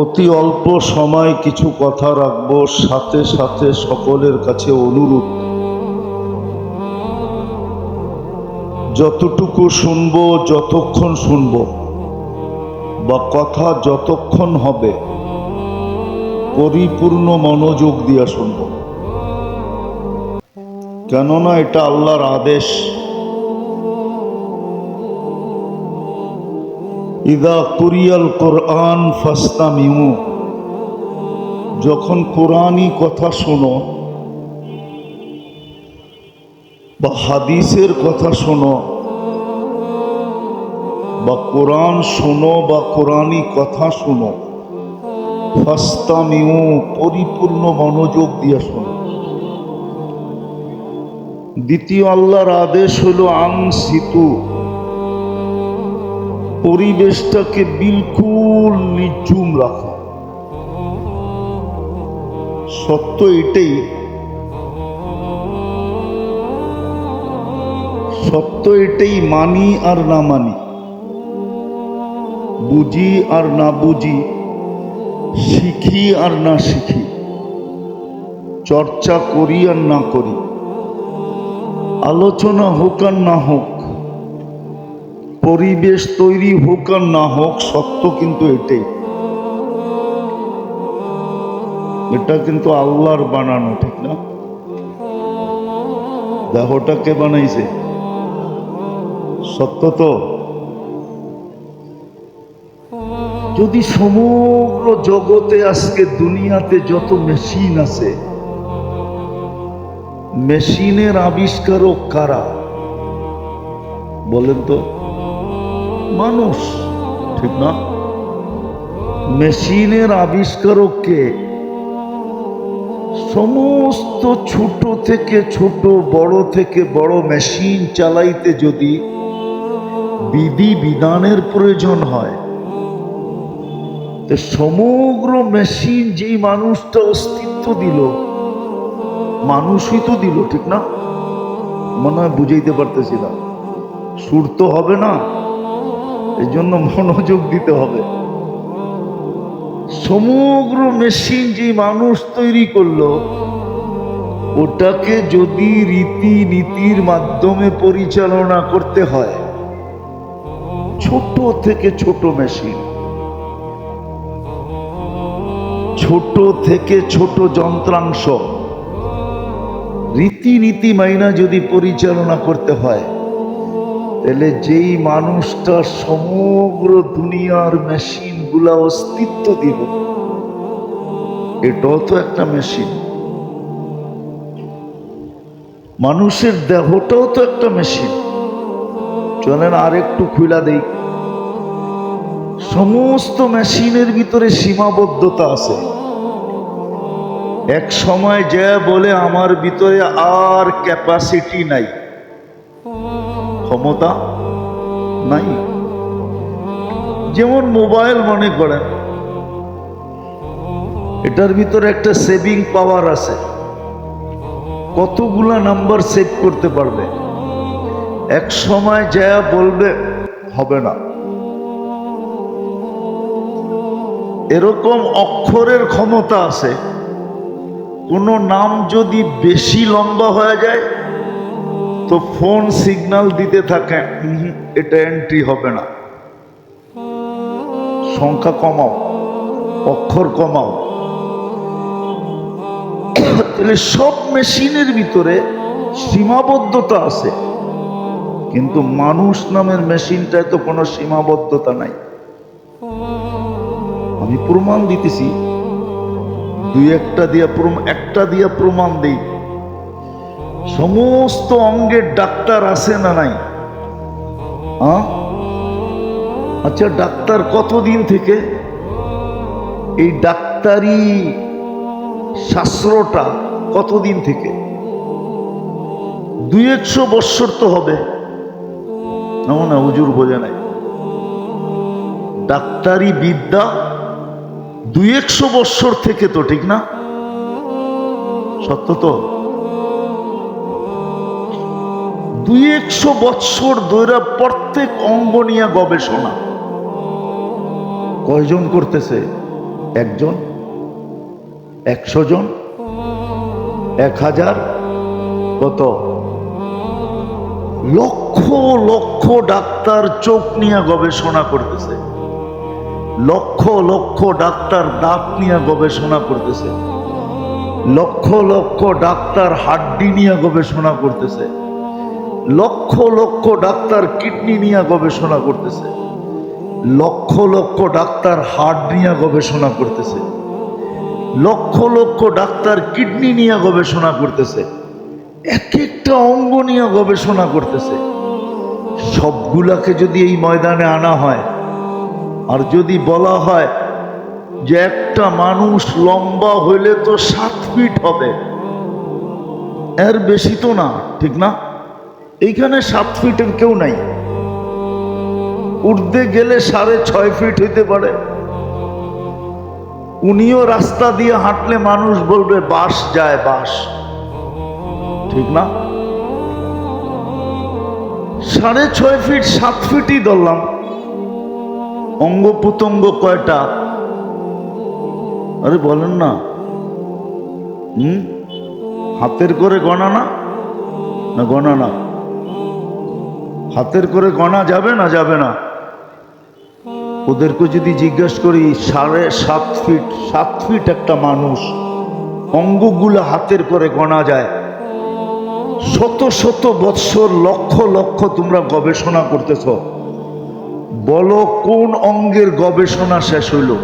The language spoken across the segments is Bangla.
অতি অল্প সময় কিছু কথা রাখব, সাথে সাথে সকলের কাছে অনুরোধ। যতটুকু শুনব, যতক্ষণ শুনব, বা কথা যতক্ষণ হবে, পরিপূর্ণ মনোযোগ দিয়া শুনব। কেননা এটা আল্লাহর আদেশ। ইদা কুরিয়াল কোরআন ফাস্তামিউ। যখন কোরআনই কথা শোনো বা হাদিসের কথা শোনো বা কোরআন শোনো বা কোরআনই কথা শোনো, ফাস্তামিউ, পরিপূর্ণ মনোযোগ দিয়ে শোনো। দ্বিতীয় আল্লাহর আদেশ হলো আং সিতু পরিবেশটাকে বিলকুল নিচুম রাখা। সত্য এটাই। সত্য এটাই মানি আর না মানি। বুঝি আর না বুঝি, শিখি আর না শিখি। চর্চা করি আর না করি। আলোচনা হোক আর না হোক পরিবেশ তৈরি হোক আর না হোক, সত্য কিন্তু এটাই। এটা কিন্তু আল্লাহর বানানো, ঠিক না? দেহটা কে বানাইছে? সত্য তো? যদি সমগ্র জগতে আজকে দুনিয়াতে যত মেশিন আছে, মেশিনের আবিষ্কারক কারা? বলেন তো। মানুষ, ঠিক না? মেশিনের আবিষ্কারককে সমস্ত ছোট থেকে ছোট, বড় থেকে বড় মেশিন চালাইতে যদি বিধি বিধানের প্রয়োজন হয়, তো সমগ্র মেশিন যেই মানুষটা অস্তিত্ব দিল, মানুষই তো দিল, ঠিক না? মনে হয় বুঝাইতে পারতেছি না। সুর তো হবে না। এই জন্য মনোযোগ দিতে হবে। সমগ্র মেশিন যে মানুষ তৈরি করল, ওটাকে যদি রীতি নীতির মাধ্যমে পরিচালনা করতে হয়, ছোট থেকে ছোট মেশিন, ছোট থেকে ছোট যন্ত্রাংশ, রীতিনীতি মাইনা যদি পরিচালনা করতে হয় তাহলে যেই মানুষটা সমগ্র দুনিয়ার মেশিনগুলা অস্তিত্ব দিল এটাও তো একটা মেশিন। মানুষের দেহটাও তো একটা মেশিন। চলেন আর একটু খুলা দেই। সমস্ত মেশিনের ভিতরে সীমাবদ্ধতা আছে। এক সময় যে বলে, আমার ভিতরে আর ক্যাপাসিটি নাই। ক্ষমতা নাই। যেমন মোবাইল মনে করেন, এটার ভিতরে একটা সেভিং পাওয়ার আছে। কতগুলা নাম্বার সেভ করতে পারবে? এক সময় যা বলবে হবে না। এরকম অক্ষরের ক্ষমতা আছে, কোনো নাম যদি বেশি লম্বা হয়ে যায় তো ফোন সিগন্যাল দিতে থাকে এটা এন্ট্রি হবে না। সংখ্যা কমাও, অক্ষর কমাও। তাহলে সব মেশিনের ভিতরে সীমাবদ্ধতা আছে। কিন্তু মানুষ নামের মেশিনটায় তো কোনো সীমাবদ্ধতা নাই। আমি প্রমাণ দিতেছি, দুই একটা দিয়া প্রম- একটা দিয়া প্রমাণ দিই। সমস্ত অঙ্গের ডাক্তার আছে না নাই? আচ্ছা ডাক্তার কতদিন থেকে? এই ডাক্তারি শাস্ত্রটা কতদিন থেকে? দুই একশো বৎসর তো হবে। না না, হুজুর বোঝে নাই। ডাক্তারি বিদ্যা দুই একশো বৎসর থেকে তো, ঠিক না? সত্য তো? দুই একশো বৎসর ধরে প্রত্যেক অঙ্গ নিয়ে গবেষণা। কয়জন করতেছে? একজন? একশো জন? এক হাজার? কত? লক্ষ লক্ষ ডাক্তার চোখ নিয়ে গবেষণা করতেছে। লক্ষ লক্ষ ডাক্তার দাঁত নিয়ে গবেষণা করতেছে। লক্ষ লক্ষ ডাক্তার হাড্ডি নিয়ে গবেষণা করতেছে। লক্ষ লক্ষ ডাক্তার কিডনি নিয়ে গবেষণা করতেছে। লক্ষ লক্ষ ডাক্তার হার্ট নিয়ে গবেষণা করতেছে। লক্ষ লক্ষ ডাক্তার কিডনি নিয়ে গবেষণা করতেছে। এক একটা অঙ্গ নিয়ে গবেষণা করতেছে। সবগুলাকে যদি এই ময়দানে আনা হয়, আর যদি বলা হয় যে একটা মানুষ লম্বা হইলে তো সাত ফিট হবে, এর বেশি তো না, ঠিক না? এইখানে সাত ফিটের কেউ নাই। উর্ধে গেলে সাড়ে ছয় ফিট হইতে পারে। উনিও রাস্তা দিয়ে হাঁটলে মানুষ বলবে, বাস যায়, বাস। ঠিক না? সাড়ে ছয় ফিট, সাত ফিটই ধরলাম। অঙ্গ প্রত্যঙ্গ কয়টা? আরে বলেন না। হুম? হাতের করে গণা না না গণা না হাতের করে গণা যাবে না যাবে না। ওদেরকে যদি জিজ্ঞেস করি, সাড়ে সাত ফিট সাত ফিট একটা মানুষ অঙ্গগুলো হাতের করে গণা যায়। শত শত বৎসর, লক্ষ লক্ষ তোমরা গবেষণা করতেছ। বলো কোন অঙ্গের গবেষণা শেষ হইল?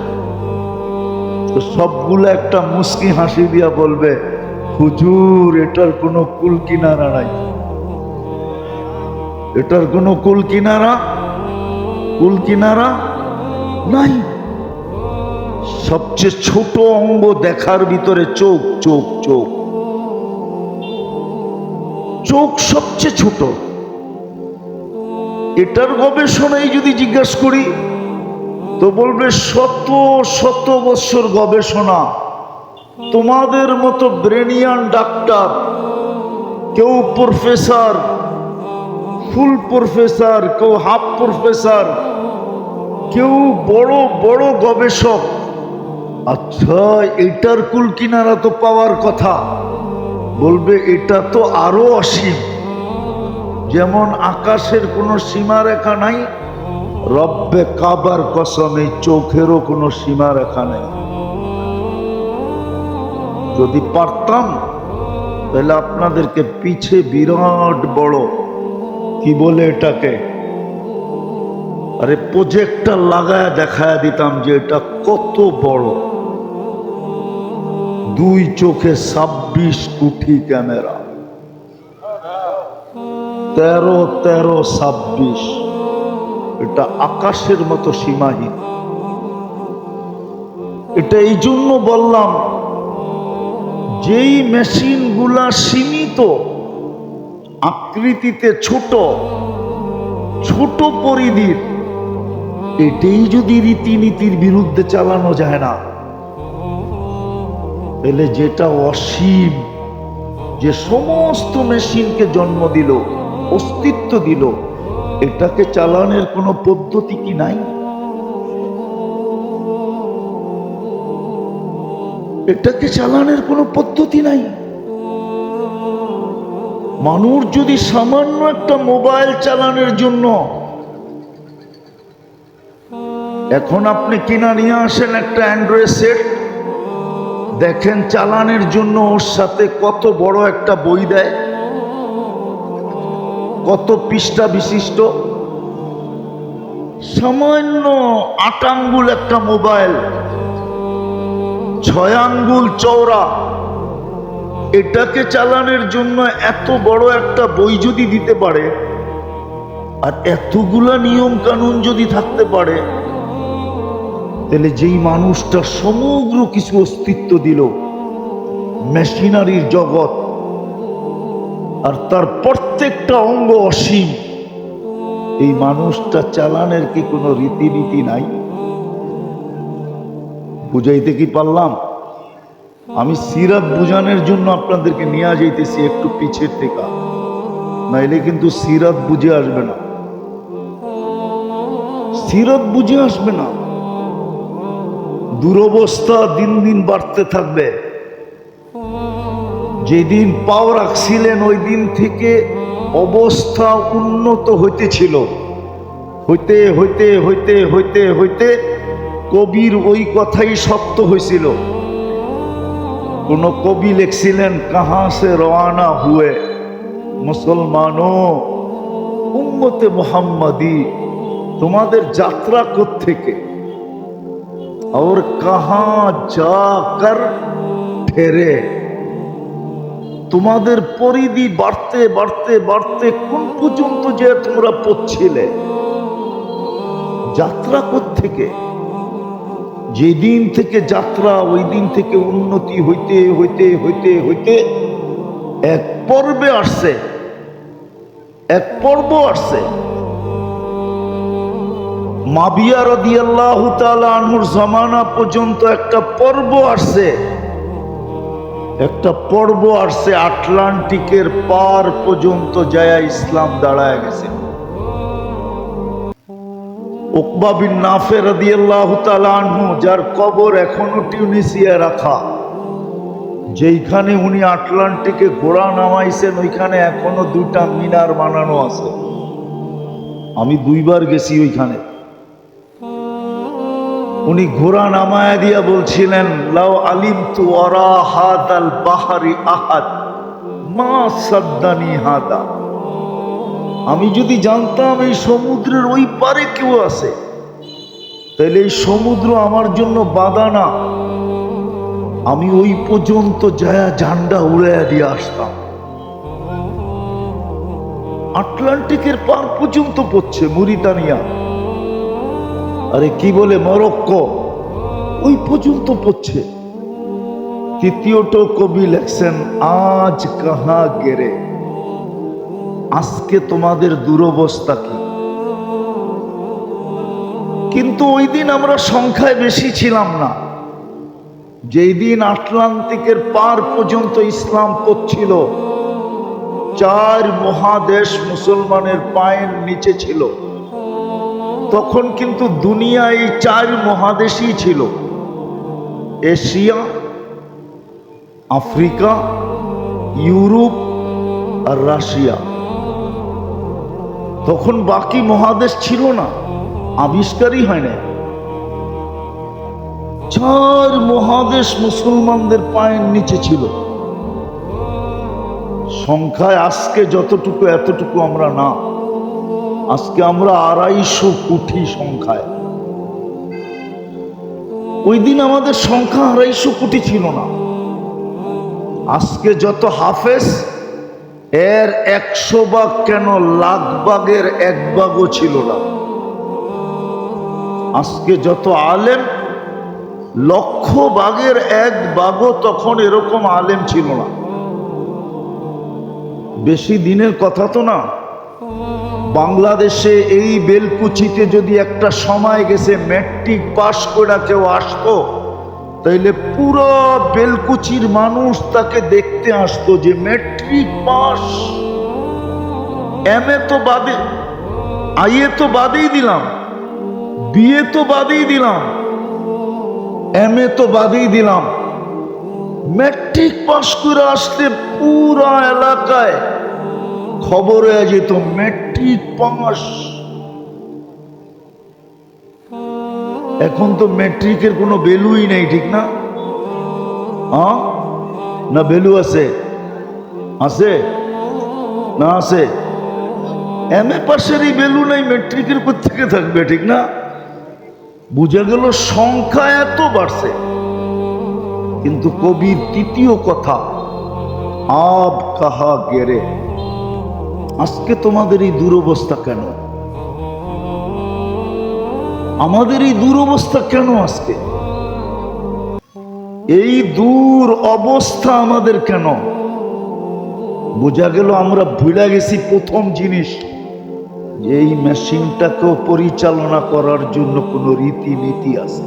সবগুলো একটা মুস্কি হাসি দিয়া বলবে, হুজুর, এটার কোনো কুল কিনারা নাই। এটার কোনো কুল কিনারা? কুল কিনারা নাই। সবচেয়ে ছোট অঙ্গ দেখার ভিতরে চোখ চোখ চোখ। চোখ সবচেয়ে ছোট। এটার গবেষণায় যদি জিজ্ঞাসা করি, তো বলবে শত শত বছর গবেষণা। তোমাদের মতো ব্রেনিয়ান ডাক্তার, কেউ প্রফেসর ফুল প্রফেসর, কেউ হাফ প্রফেসর, কেউ বড় বড় গবেষক। আচ্ছা এটার কুল কিনারা তো পাওয়ার কথা। বলবে, এটা তো আরও অসীম। যেমন আকাশের কোনো সীমারেখা নাই, রব্বে কাবার কসমে চোখেরও কোনো সীমারেখা নেই। যদি পারতাম, তাহলে আপনাদেরকে পিছে বিরাট বড় কি বলে এটাকে? আরে প্রজেক্টটা লাগায় দেখায় দিতাম যে এটা কত বড়। দুই চোখে ছাব্বিশ কোটি ক্যামেরা। তেরো তেরো, ছাব্বিশ। এটা আকাশের মতো সীমাহীন। এটা এই জন্য বললাম, যেই মেশিনগুলা সীমিত আকৃতিতে ছোট ছোট পরিধির এটাই যদি রীতিনীতির বিরুদ্ধে চালানো যায় না, তাহলে যেটা অসীম, যে সমস্ত মেশিনকে জন্ম দিল, অস্তিত্ব দিল, এটাকে চালানোর কোনো পদ্ধতি কি নাই? এটাকে চালানোর কোনো পদ্ধতি নাই? মানুষ যদি সামান্য একটা মোবাইল চালানোর জন্য এখন আপনি কিনা নিয়ে আসেন একটা অ্যান্ড্রয়েড সেট, দেখেন চালানের জন্য ওর সাথে কত বড় একটা বই দেয়, কত পৃষ্ঠা বিশিষ্ট। সামান্য আট আঙ্গুল একটা মোবাইল, ছয় আঙ্গুল চওড়া। এটাকে চালানোর জন্য এত বড় একটা বই যদি দিতে পারে, আর এতগুলা নিয়ম কানুন যদি থাকতে পারে, তাহলে যেই মানুষটা সমগ্র কিছু অস্তিত্ব দিল, মেশিনারির জগৎ, আর তার প্রত্যেকটা অঙ্গ অসীম, এই মানুষটা চালানের কি কোনো রীতিনীতি নাই? বুঝাইতে কি পারলাম? আমি সিরাত বুঝানোর জন্য আপনাদেরকে নিয়ে যাইতেছি একটু পিছের থেকে। নাইলে কিন্তু সিরাত বুঝে আসবে না। সিরাত বুঝে আসবে না। দুরবস্থা দিন দিন বাড়তে থাকবে। যেদিন পাও রাখছিলেন, ওই দিন থেকে অবস্থা উন্নত হইতেছিল। হইতে হইতে হইতে হইতে হইতে কবির ওই কথাই সত্য হয়েছিল কোন কবি লিখছিলেন কাহা সে রওয়ানা হুয়ে মুসলমানো উম্মতে মোহাম্মদি তোমাদের যাত্রা থেকে और कहां जाकर ठहरे তোমাদের পরিধি বাড়তে বাড়তে বাড়তে কোন পর্যন্ত যে তোমরা পড়ছিলে যাত্রা থেকে যেদিন থেকে যাত্রা ওই দিন থেকে উন্নতি হইতে হইতে হইতে হইতে এক পর্বে আসছে। এক পর্ব আসছে। মাবিয়া রাদিয়াল্লাহু আনহুর জামানা পর্যন্ত একটা পর্ব আসছে। একটা পর্ব আসছে আটলান্টিকের পার পর্যন্ত যায় ইসলাম দাঁড়ায় গেছে। উকবা নাফে আনহু, যার কবর এখনও টিউনিসিয়া রাখা। যেইখানে উনি আটলান্টিকে ঘোড়া নামাইছেন, ওইখানে এখনও দুইটা মিনার বানানো আছে। আমি দুইবার গেছি ওইখানে। উনি ঘোড়া নামায়া দিয়া বলছিলেন লাও আলিম তু ওরা হাদ আল বাহারি আহাদ, মা সাদ্দানি হাদা। আমি যদি জানতাম এই সমুদ্রের ওই পারে কেউ আছে, তাহলে এই সমুদ্র আমার জন্য বাধা না। আমি ওই পর্যন্ত যায়া ঝান্ডা উড়াইয়া দিয়ে আসতাম। আটলান্টিকের পার পর্যন্ত পড়ছে মুরিতানিয়া। আরে কি বলে, মরক্কো? ওই পর্যন্ত পড়ছে। তৃতীয়টো কবি লেখছেন, আজ কাহা গেরে আজকে তোমাদের দুরবস্থা কি? কিন্তু ওই দিন আমরা সংখ্যায় বেশি ছিলাম না। যেই দিন আটলান্টিকের পার পর্যন্ত ইসলাম পড়ছিল, চার মহাদেশ মুসলমানের পায়ের নিচে ছিল। তখন কিন্তু দুনিয়া এই চার মহাদেশই ছিল। এশিয়া, আফ্রিকা, ইউরোপ আর রাশিয়া। তখন বাকি মহাদেশ ছিল না। আবিষ্কারই হয় না চার মহাদেশ মুসলমানদের পায়ের নিচে ছিল। সংখ্যায় আজকে যতটুকু, এতটুকু আমরা না। আজকে আমরা আড়াইশো কোটি সংখ্যায়। ওই দিন আমাদের সংখ্যা আড়াইশো কোটি ছিল না। আজকে যত হাফেজ এর একশো ভাগ কেন লাখ ভাগের এক ভাগও ছিল না? আজকে যত আলেম, লক্ষ ভাগের এক ভাগও তখন এরকম আলেম ছিল না। বেশি দিনের কথা তো না। বাংলাদেশে এই বেলকুচিতে যদি একটা সময় গেছে ম্যাট্রিক পাশ করে কেউ আসতো তাইলে পুরো বেলকুচির মানুষ তাকে দেখতে আসতো যে ম্যাট্রিক পাস। এম এ তো বাদে আইএ তো বাদেই দিলাম বিয়ে তো বাদেই দিলাম এম এ তো বাদেই দিলাম। ম্যাট্রিক পাস করে আসলে পুরা এলাকায় খবর হয়ে যেত ম্যাট্রিক পাস। এখন তো ম্যাট্রিকের কোনো ভ্যালুই নেই, ঠিক না? হ্যাঁ? না ভ্যালু আছে? আছে? না আছে? এম এ পাশেরই ভ্যালু নাই ম্যাট্রিকের থেকে থাকবে, ঠিক না? বুঝা গেল সংখ্যা এত বাড়ছে। কিন্তু কবির তৃতীয় কথা, আব কাহা গেরে? আজকে তোমাদের এই দুরবস্থা কেন? আমাদের এই দুরবস্থা কেন আজকে? এই দূর অবস্থা আমাদের কেন? বোঝা গেল আমরা ভুলে গেছি প্রথম জিনিস, যে এই মেশিনটাকেও পরিচালনা করার জন্য কোনো রীতিনীতি আছে।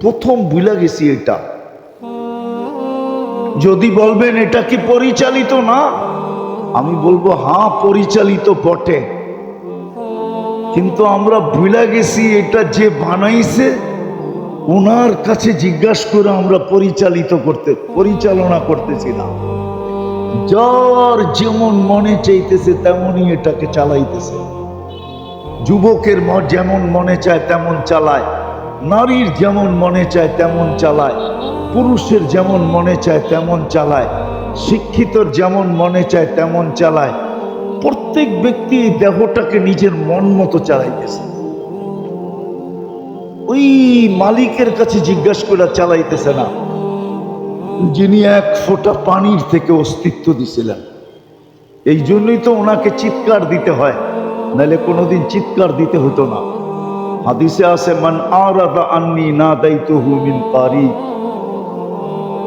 প্রথম ভুলে গেছি এটা। যদি বলবেন এটা কি পরিচালিত না? আমি বলব হ্যাঁ পরিচালিত বটে। কিন্তু আমরা ভুলে গেছি এটা যে বানাইছে, ওনার কাছে জিজ্ঞাসা করে আমরা পরিচালিত করতে, পরিচালনা করতেছি না যার যেমন মনে চাইতেছে তেমনই এটাকে চালাইতেছে। যুবকের যেমন মনে চায় তেমন চালায়। নারীর যেমন মনে চায় তেমন চালায়। পুরুষের যেমন মনে চায় তেমন চালায়। শিক্ষিতর যেমন মনে চায় তেমন চালায়। প্রত্যেক ব্যক্তি এই দেহটাকে নিজের মন মতো চালাইতেছে। ওই মালিকের কাছে জিজ্ঞাসা করে চালাইতেছে না। যিনি এক ফোঁটা পানির থেকে অস্তিত্ব দিছিলেন। এই জন্যই তো ওনাকে চিৎকার দিতে হয়, নাহলে কোনোদিন চিৎকার দিতে হতো না। হাদিসে আছে, মান আরাদা আন্নি না দায়িত্ব মিন পারি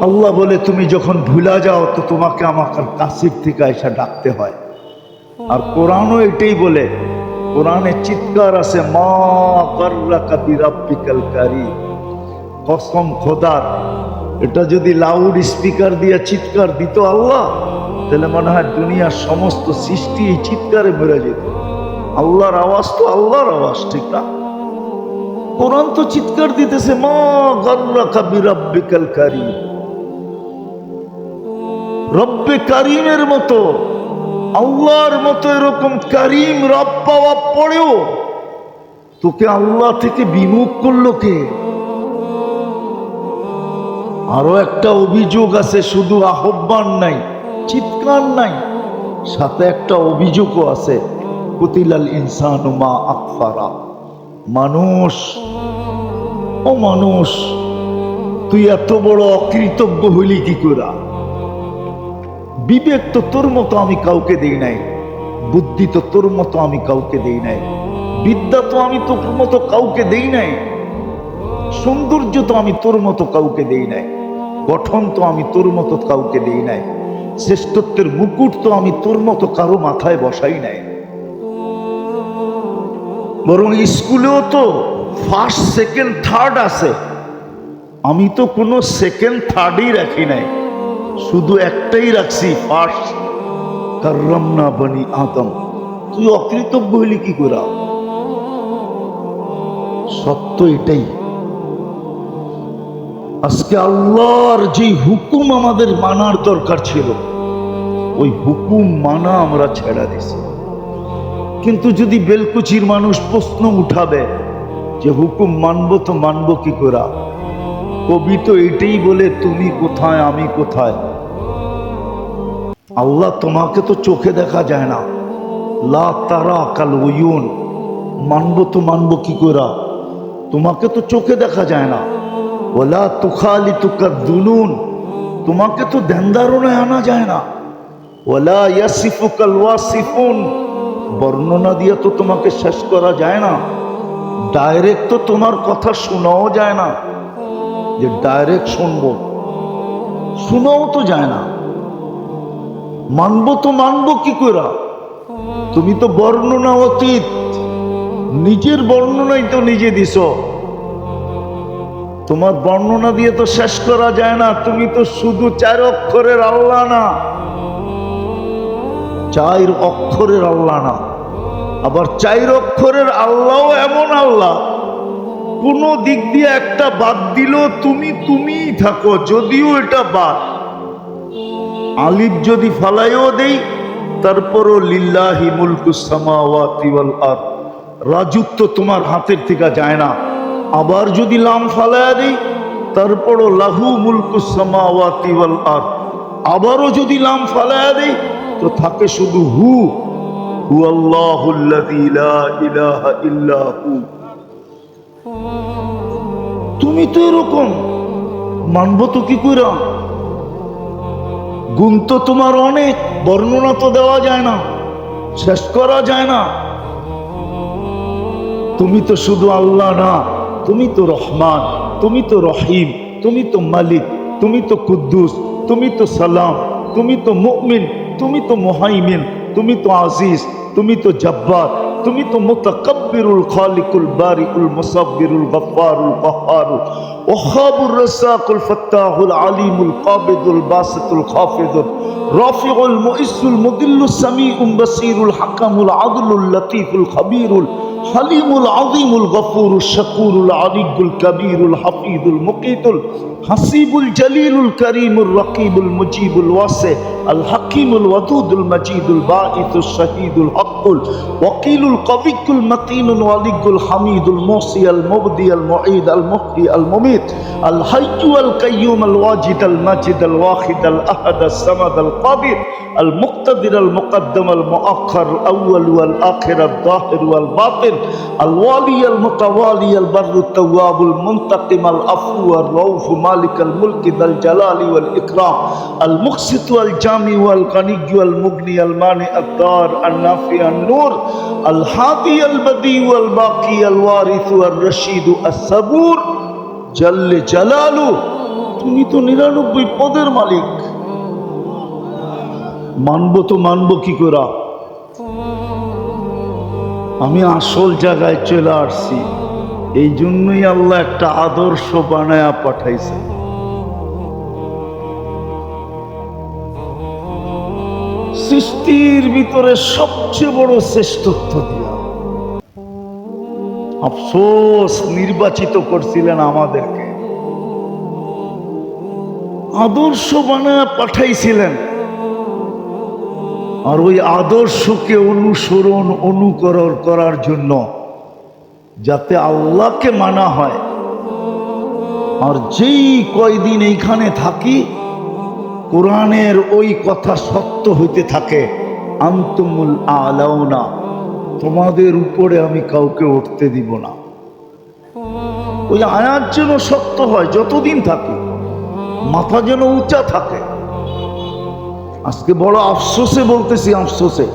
আল্লাহ বলে, তুমি যখন ভুলা যাও, তো তোমাকে আমাকে কাছের থেকে এসে ডাকতে হয়। আর কোরআনও এটাই বলে, কোরআনে চিৎকার আছে, মা কসম খোদার, এটা যদি লাউড স্পিকার দিয়ে চিৎকার দিত আল্লাহ, তাহলে মনে হয় দুনিয়ার সমস্ত সৃষ্টি এই চিৎকারে বেড়ে যেত। আল্লাহর আওয়াজ তো আল্লাহর আওয়াজ, ঠিক না? কোরআন তো চিৎকার দিতেছে, মা গার্রাকা বিরাব্বিকাল কারি রব্বে কারিমের মতো আল্লাহর মতো এরকম কারিম রব পাওয়া পড়েও তোকে আল্লাহ থেকে বিমুখ করল কে? আরও একটা অভিযোগ আছে, শুধু আহ্বান নাই, চিৎকার নাই, সাথে একটা অভিযোগও আছে, কুতিলাল ইনসান মা আকফারা। মানুষ, ও মানুষ, তুই এত বড় অকৃতজ্ঞ হইলি কি করা বিবেক তো তোর মতো আমি কাউকে দেই নাই, বুদ্ধি তো তোর মতো আমি কাউকে দেই নাই, বিদ্যা তো আমি তোর মতো কাউকে দেই নাই, সৌন্দর্য তো আমি তোর মতো কাউকে দেই নাই, গঠন তো আমি তোর মতো কাউকে দেই নাই, শ্রেষ্ঠত্বের মুকুট তো আমি তোর মতো কারও মাথায় বসাই নাই। বরং স্কুলেও তো ফার্স্ট সেকেন্ড থার্ড আছে, আমি তো কোনো সেকেন্ড থার্ডই রাখি নাই। শুধু একটাই রাখছি ফার্স্ট কার্রাম না বানি আদম। তুই অকৃতজ্ঞ হইলি কি করা সত্য এটাই। আজকে আল্লাহর যে হুকুম আমাদের মানার দরকার ছিল, ওই হুকুম মানা আমরা ছেড়া দিছি। কিন্তু যদি বেলকুচির মানুষ প্রশ্ন উঠাবে যে হুকুম মানবো তো মানবো কি করা কবি তো এটাই বলে, তুমি কোথায়, আমি কোথায়? আল্লাহ তোমাকে তো চোখে দেখা যায় না। লা তারা কাল ওয়ুন মানবো তো মানবো কি করা তোমাকে তো চোখে দেখা যায় না। ওলা তুখালি তুকার দুনুন। তোমাকে তো ধ্যানধারণায় আনা যায় না। ওলা ইয়াসিফু কাল ওয়াসিফুন। বর্ণনা দিয়ে তো তোমাকে শেষ করা যায় না। ডাইরেক্ট তো তোমার কথা শোনাও যায় না। যে ডাইরেক্ট শুনব। শোনাও তো যায় না। মানবো তো মানবো কি করে তুমি তো বর্ণনা অতীত। নিজের বর্ণনাই তো নিজে দিছ। তোমার বর্ণনা দিয়ে তো শেষ করা যায় না। তুমি তো শুধু চার অক্ষরের আল্লাহ না। চার অক্ষরের আল্লাহ না। আবার চার অক্ষরের আল্লাহও এমন আল্লাহ কোনো দিক দিয়ে একটা বাদ দিল তুমি তুমিই থাকো, যদিও এটা বাদ। আলিফ যদি ফালাইও দেই, তারপরও লিল্লাহি মুলকুস সামাওয়াতি ওয়াল আরদ। রাজত্ব তোমার হাতের থেকে যায় না। আবার যদি লাম ফালায়া দেই, তারপরও লাহু মুলকুস সামাওয়াতি ওয়াল আরদ। আবারও যদি লাম ফালায়া দেই, তো থাকে শুধু হু। হু আল্লাহুল্লাযী লা ইলাহা ইল্লা হু। তুমি তো এরকম মানবো তো কি করে গুণ তো তোমার অনেক বর্ণনা তো দেওয়া যায় না শেষ করা যায় না তুমি তো শুধু আল্লাহ না তুমি তো রহমান তুমি তো রহিম তুমি তো মালিক তুমি তো কুদ্দুস তুমি তো সালাম তুমি তো মুমিন তুমি তো মোহাইমিন তুমি তো আজিজ তুমি তো জব্বার তুমি তো মুতাকাব্বিরুল খালিকুল বারিকুল মুসাব্বিরুল গফফারুল কহ্হারুল ওয়াহাবুর রাসাকুল ফাত্তাহুল আলিমুল কাবিদুল বাসিতুল খাফিদুল রাফিউল মুইসুল মুদিল্লুস সামিউল বাসিরুল হাকামুল আদলুল লতিফুল খবীরুল হালিমুল আজিমুল গফুরুল শাকুরুল আলিকুল কবিরুল হাফিদুল মুকিতুল হাসিবুল জলিলুল করিমুল রকিবুল মুজিবুল ওয়াসে আল হাকিমুল ওয়াদুদুল মজিদুল বাঈতুল শহীদুল হকুল ওয়াকিলুল কবিকুল মতিনুল ওয়ালিকুল হামিদুল মোসি আল মুবদি আল মুঈদ আল মুহরি আল মুমিত আল হাইয়ু আল কাইয়ুম আল ওয়াজিদ আল মাজিদ আল ওয়াহিদ আল আহাদ আল সামাদ আল কাদির বলেন আল ওয়ালিয়াল মুতাওয়ালিয়াল বাররুত তাওয়াবুল মুনতাকিম আল আফু আর রউফ মালিক আল মুলক দাল জালালি ওয়াল ইকরাম তুমি তো নিরানব্বই পদের মালিক। মানব তো মানব কি করা? আমি আসল জায়গায় চলে আসছি। এই জন্যই আল্লাহ একটা আদর্শ বানায়া পাঠাইছে। সৃষ্টির ভিতরে সবচেয়ে বড় শ্রেষ্ঠত্ব দিয়া। আফসোস, নির্বাচিত করছিলেন আমাদেরকে। আদর্শ বানায়া পাঠাইছিলেন। আর ওই আদর্শকে অনুসরণ, অনুকরণ করার জন্য যাতে আল্লাহকে মানা হয়। আর যেই কয়দিন এইখানে থাকি, কোরআনের ওই কথা সত্য হইতে থাকে, আন্তমুল আলাউনা, তোমাদের উপরে আমি কাউকে উঠতে দিব না। ওই আয়াত যেন সত্য হয়, যতদিন থাকি, মাথা যেন উঁচা থাকে আজকে বড় আফসোসে বলতেছি আফসোসে।